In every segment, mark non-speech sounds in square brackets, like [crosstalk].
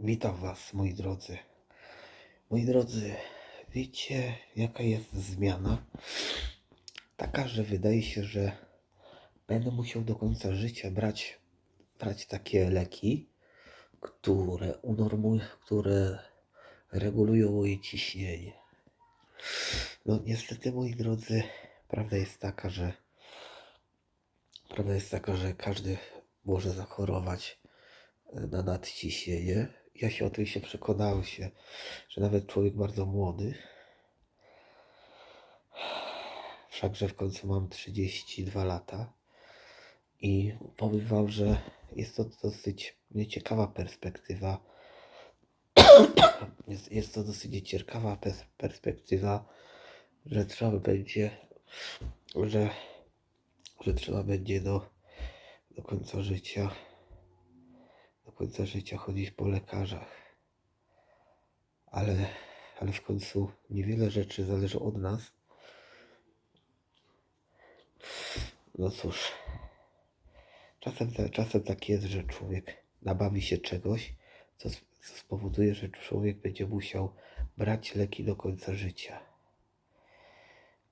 Witam Was, moi drodzy. Moi drodzy, wiecie, jaka jest zmiana? Taka, że wydaje się, że będę musiał do końca życia brać, brać takie leki, które unormują, które regulują moje ciśnienie. No niestety, moi drodzy, prawda jest taka, że prawda jest taka, że każdy może zachorować na nadciśnienie. Ja się oczywiście przekonałem się, że nawet człowiek bardzo młody, wszakże w końcu mam 32 lata i powiem Wam, że jest to dosyć nieciekawa perspektywa. [clears throat] Jest, jest to dosyć ciekawa pers- perspektywa, że trzeba będzie, że, że trzeba będzie do, do końca życia do końca życia chodzić po lekarzach. Ale, ale w końcu niewiele rzeczy zależy od nas. No cóż, czasem, czasem tak jest, że człowiek nabawi się czegoś, co, co spowoduje, że człowiek będzie musiał brać leki do końca życia.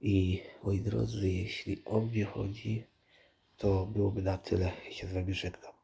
I moi drodzy, jeśli o mnie chodzi, to byłoby na tyle. Ja się z wami żegnam.